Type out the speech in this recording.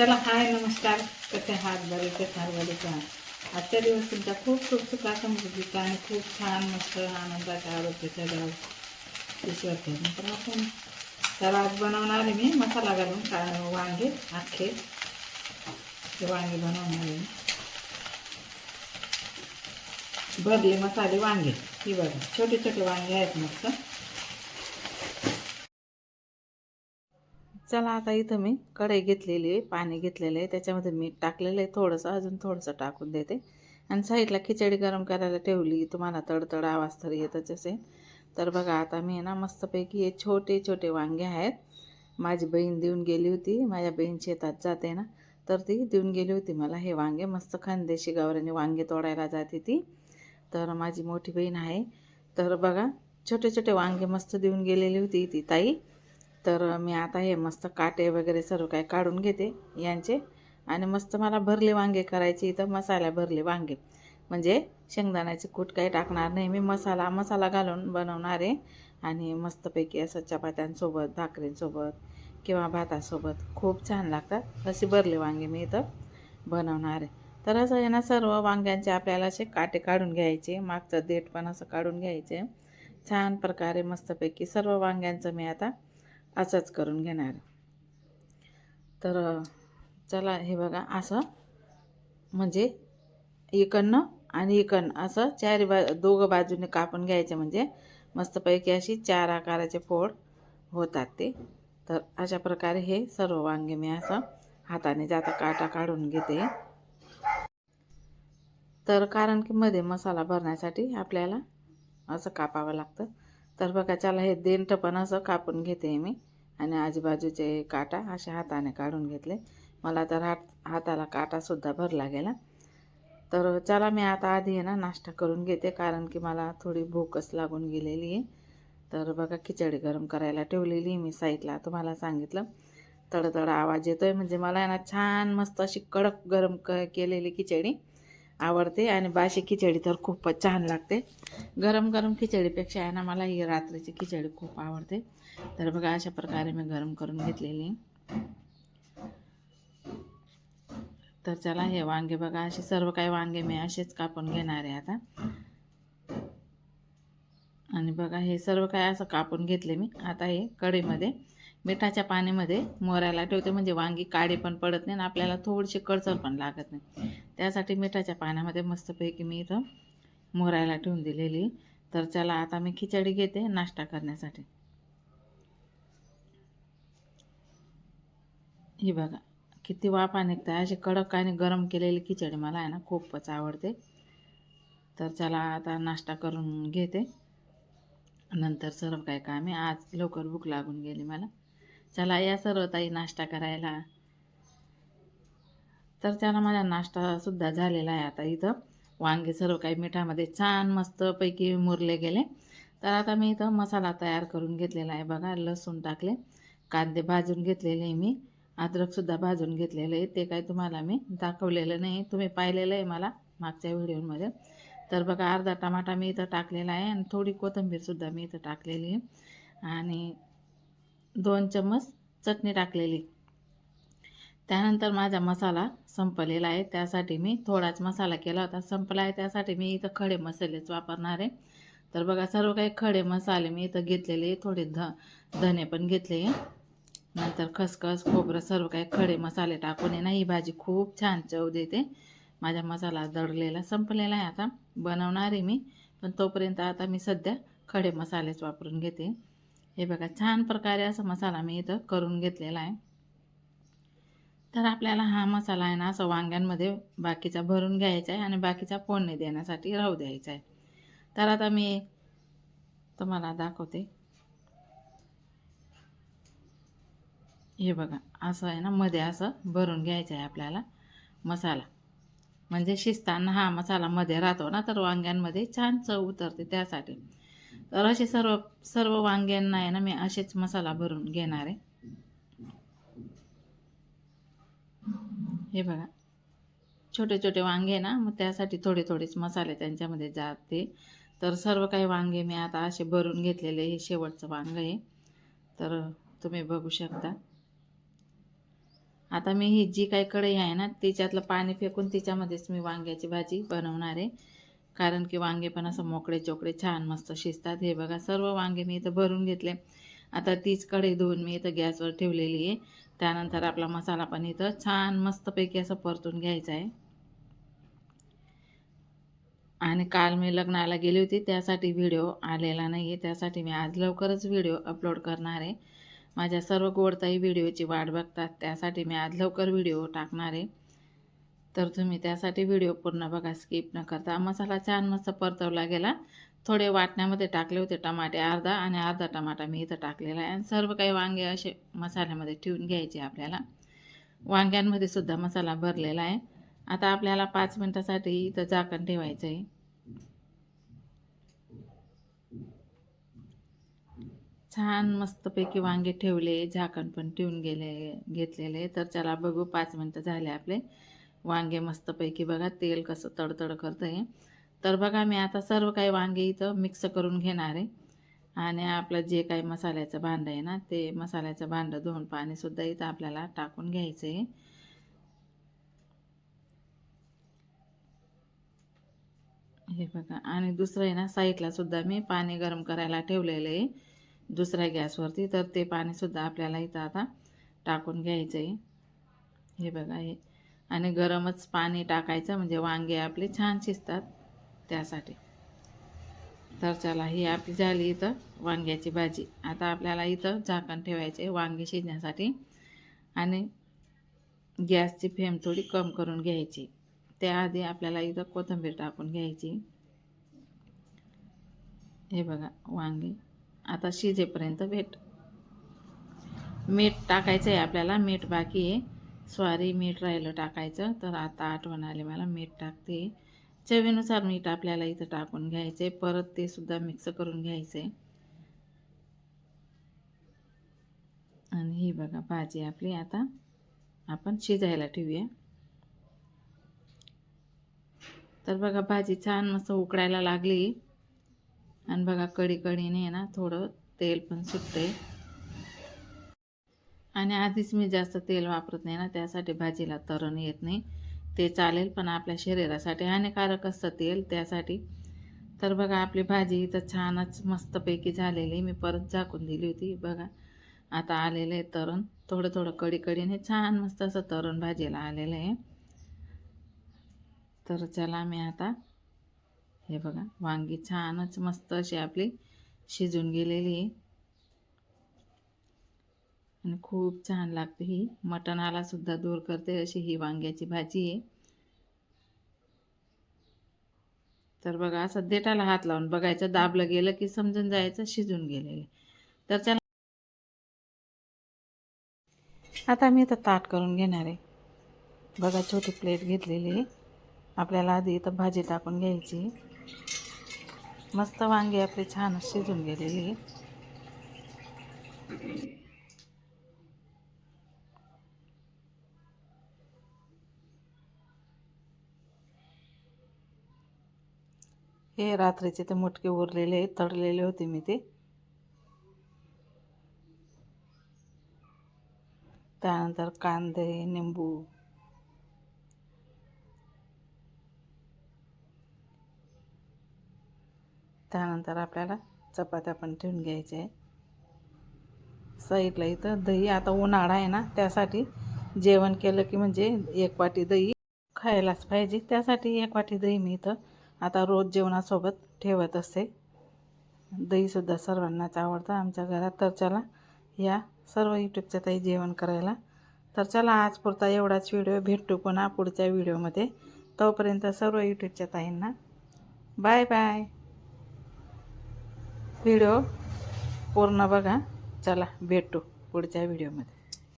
चला हाय नमस्कार. कसे हात बरे कसे हात बरे हात आजचा दिवस तुमचा खूप खूप सुखा समृद्धीचा आणि खूप छान मस्त आनंदाचा आरोग्याचा जाऊ ईश्वर तर आपण त्याला आज बनवणार आहे मी मसाला घालून का वांगे अख्खे. ते वांगे बनवणार आहे भरले मसाले वांगे. ही बघा छोटे छोटे वांगे आहेत मस्त. चला आता इथं मी कढई घेतलेली आहे पाणी घेतलेलं आहे. त्याच्यामध्ये मीठ टाकलेलं आहे थोडंसं अजून थोडंसं टाकून देते. आणि साईडला खिचडी गरम करायला ठेवली तुम्हाला तडतड आवाज तर येतच असेल. तर बघा आता मी ना मस्तपैकी हे छोटे छोटे वांगे आहेत. माझी बहीण देऊन गेली होती माझ्या बहीण शेतात जाते ना तर ती देऊन गेली होती मला हे वांगे. मस्त खानदेशी गावराने वांगे तोडायला जाते ती. तर माझी मोठी बहीण आहे. तर बघा छोटे छोटे वांगे मस्त देऊन गेलेली होती ती ताई. तर मी आता हे मस्त काटे वगैरे सर्व काय काढून घेते यांचे. आणि मस्त मला भरले वांगे करायचे इथं मसाला भरले वांगे. म्हणजे शेंगदाण्याचे कूट काही टाकणार नाही मी मसाला मसाला घालून बनवणार आहे. आणि मस्तपैकी असं चपात्यांसोबत भाकरींसोबत किंवा भातासोबत खूप छान लागतात. असे भरले वांगे मी इथं बनवणार आहे. तर असं आहे ना सर्व वांग्यांचे आपल्याला असे काटे काढून घ्यायचे मागचं देठ पण असं काढून घ्यायचे. छान प्रकारे मस्तपैकी सर्व वांग्यांचं मी आता असंच करून घेणार. तर चला हे बघा असं. म्हणजे इकडनं आणि इकडनं असं चारी बा दोघं बाजूने कापून घ्यायचे म्हणजे मस्तपैकी अशी चार आकाराचे फोड होतात ते. तर अशा प्रकारे हे सर्व वांगे मी असं हाताने जाता काटा काढून घेते. तर कारण की मध्ये मसाला भरण्यासाठी आपल्याला असं कापावं लागतं. तर बघा चला हे देंठ पण असं कापून घेते मी. आणि आजूबाजूचे काटा अशा हाताने काढून घेतले. मला तर हात हाताला काटासुद्धा भरला गेला तर चला मी आता आधी आहे ना नाश्ता करून घेते कारण की मला थोडी भूकच लागून गेलेली आहे. तर बघा खिचडी गरम करायला ठेवलेली मी साईडला. तुम्हाला सांगितलं. तडतड आवाज येतो आहे म्हणजे मला आहे ना छान मस्त अशी कडक गरम क केलेली खिचडी. आवडते आणि बाशी खिचडी तर खूपच छान लागते. गरम गरम खिचडीपेक्षा आहे ना मला ही रात्रीची खिचडी खूप आवडते. तर बघा अशा प्रकारे मी गरम करून घेतलेली. तर चला हे वांगे बघा असे सर्व काही वांगे मी असेच कापून घेणार आहे आता. आणि बघा हे सर्व काय असं कापून घेतले मी. आता हे कढईमध्ये. मिठाच्या पाण्यामध्ये मोरायला ठेवते. म्हणजे वांगी काळे पण पडत नाही आणि आपल्याला थोडीशी कडचर पण लागत नाही. त्यासाठी मिठाच्या पाण्यामध्ये मस्तपैकी मी इथं मोरायला ठेवून दिलेली. तर चला आता मी खिचडी घेते नाश्ता करण्यासाठी. ही बघा किती वाफा निघतं अशी कडक आणि गरम केलेली खिचडी मला आहे ना खूपच आवडते. तर चला आता नाश्ता करून घेते. नंतर सर्व काय कामे. आज लवकर भूक लागून गेली मला. चला या सर्व ताई नाश्ता करायला. तर त्याला माझा नाश्तासुद्धा झालेला आहे आता इथं. वांगे सर्व काही मिठामध्ये छान मस्तपैकी मुरले गेले. तर आता मी इथं मसाला तयार करून घेतलेला आहे बघा लसूण टाकले. कांदे भाजून घेतलेले मी. अद्रकसुद्धा भाजून घेतलेलं आहे. ते काय तुम्हाला मी दाखवलेलं नाही. तुम्ही पाहिलेलं आहे मला मागच्या व्हिडिओमध्ये. तर बघा अर्धा टमाटा मी इथं टाकलेला आहे आणि थोडी कोथिंबीरसुद्धा मी इथं टाकलेली आहे. आणि दोन चम्मच चटणी टाकलेली. त्यानंतर माझा मसाला संपलेला आहे. त्यासाठी मी थोडाच मसाला केला होता. संपला आहे. त्यासाठी मी इथं खडे मसालेच वापरणार आहे. तर बघा सर्व काही खडे मसाले मी इथं घेतलेले थोडे ध धने पण घेतले नंतर खसखस खोबरं सर्व काही खडे मसाले टाकून ना ही भाजी खूप छान चव देते. माझा मसाला दडलेला संपलेला आहे. आता बनवणार आहे मी. पण तोपर्यंत आता मी सध्या खडे मसालेच वापरून घेते. हे बघा छान प्रकारे असा मसाला मी इथं करून घेतलेला आहे. तर आपल्याला हा मसाला आहे ना असं वांग्यांमध्ये बाकीचा भरून घ्यायचा आहे आणि बाकीचा फोडणी देण्यासाठी राहू द्यायचा आहे. तर आता मी तुम्हाला दाखवते. हे बघा असं आहे ना मध्ये असं भरून घ्यायचं आहे आपल्याला मसाला. म्हणजे शिजताना हा मसाला मध्ये राहतो ना तर वांग्यांमध्ये छान चव उतरते त्यासाठी. तर असे सर्व सर्व वांग्यांना आहे ना मी असेच मसाला भरून घेणार आहे. हे बघा. छोटे छोटे वांगे ना मग त्यासाठी थोडे थोडेच मसाले त्यांच्यामध्ये जाते. तर सर्व काही वांगे मी आता असे भरून घेतलेले हे शेवटचं वांग आहे. तर तुम्ही बघू शकता. आता मी ही जी काही कढई आहे ना तिच्यातलं पाणी फेकून तिच्यामध्येच मी वांग्याची भाजी बनवणार आहे. कारण की वांगे पण असं मोकळे चोकळे छान मस्त शिजतात. हे बघा सर्व वांगे मी इथं भरून घेतले. आता तीच कढई धुवून मी इथं गॅसवर ठेवलेली आहे. त्यानंतर आपला मसाला पण इथं छान मस्तपैकी असं परतून घ्यायचा आहे. आणि काल मी लग्नाला गेली होती त्यासाठी व्हिडिओ आलेला नाही आहे त्यासाठी मी आज लवकरच व्हिडिओ अपलोड करणार आहे. माझ्या सर्व गोडताई व्हिडिओची वाट बघतात त्यासाठी मी आज लवकर व्हिडिओ टाकणार आहे. तर तुम्ही त्यासाठी व्हिडिओ पूर्ण बघा स्किप न करता. मसाला छान मस्त परतवला गेला. थोडे वाटण्यामध्ये टाकले होते टमाटे अर्धा आणि अर्धा टमाटा मी इथं टाकलेला आहे. आणि सर्व काही वांगे असे मसाल्यामध्ये ठेवून घ्यायचे आपल्याला. वांग्यांमध्ये सुद्धा मसाला भरलेला आहे. आता आपल्याला पाच मिनटासाठी इथं झाकण ठेवायचं आहे. छान मस्तपैकी वांगे ठेवले झाकण पण ठेवून गेले घेतलेले. तर चला बघू पाच मिनटं झाले आपले. वांगे मस्तपैकी बघा तेल कसं तडतड करतं आहे तर बघा मी आता सर्व काही वांगे इथं मिक्स करून घेणार आहे. आणि आपलं जे काही मसाल्याचं भांडं आहे ना ते मसाल्याचं भांडं धुवून पाणीसुद्धा इथं आपल्याला टाकून घ्यायचं आहे हे बघा आणि दुसरं आहे ना साईडला सुद्धा मी पाणी गरम करायला ठेवलेलं आहे. दुसऱ्या गॅसवरती तर ते पाणीसुद्धा आपल्याला इथं आता टाकून घ्यायचं आहे हे बघा हे आणि गरमच पाणी टाकायचं म्हणजे वांगे आपले छान शिजतात त्यासाठी. तर चला ही आपली झाली इथं वांग्याची भाजी. आता आपल्याला इथं झाकण ठेवायचे वांगे शिजण्यासाठी. आणि गॅसची फ्लेम थोडी कम करून घ्यायची. त्याआधी आपल्याला इथं कोथिंबीर टाकून घ्यायची. हे बघा वांगे आता शिजेपर्यंत भेट. मीठ टाकायचं आहे आपल्याला मीठ बाकी आहे. स्वारी मीठ राहिलं टाकायचं तर आता आठवण आली मला मीठ टाकते. चवीनुसार मीठ आपल्याला इथं टाकून घ्यायचे परत ते सुद्धा मिक्स करून घ्यायचे. आणि ही बघा भाजी आपली आता आपण शिजायला ठेवूया. तर बघा भाजी छान मस्त उकडायला लागली. आणि बघा कडी कडीने ना थोडं तेल पण सुटते आणि आधीच मी जास्त तेल वापरत नाही ना त्यासाठी भाजीला तरण येत नाही. ते चालेल पण आपल्या शरीरासाठी हानिकारक असतं तेल त्यासाठी. तर बघा आपली भाजी इथं छानच मस्तपैकी झालेली मी परत झाकून दिली होती बघा. आता आलेलं आहे तरण. थोडं थोडं कडी कडीने छान मस्त असं तरण भाजीला आलेलं आहे. तर चला मी आता हे बघा वांगी छानच मस्त अशी आपली शिजून गेलेली आहे. आणि खूप छान लागते ही. मटणाला सुद्धा दूर करते अशी ही वांग्याची भाजी आहे. तर बघा असं देठाला हात लावून बघायचं. दाबलं गेलं की समजून जायचं शिजून गेलेले. तर चला. आता मी इथं ताट करून घेणार आहे. बघा छोटी प्लेट घेतलेली आहे. आपल्याला आधी इथं भाजी टाकून घ्यायची. मस्त वांगी आपली छान शिजून गेलेली आहे. हे रात्रीचे ते मुटके उरलेले तळलेले होते मी ते. त्यानंतर कांदे निंबू. त्यानंतर आपल्याला चपात्या पण ठेवून घ्यायच्या आहे साईडला इथं दही आता उन्हाळा आहे ना त्यासाठी जेवण केलं की म्हणजे एक वाटी दही खायलाच पाहिजे. त्यासाठी एक वाटी दही मी इथं आता रोज जेवणासोबत ठेवत असते. दहीसुद्धा सर्वांनाच आवडतं आमच्या घरात. तर चला या सर्व यूट्यूबच्या ताई जेवण करायला. तर चला आज पुरता एवढाच व्हिडिओ भेटतो पुन्हा पुढच्या व्हिडिओमध्ये. तोपर्यंत सर्व यूट्यूबच्या ताईंना बाय बाय. व्हिडिओ पूर्ण बघा. चला भेटू पुढच्या व्हिडिओमध्ये.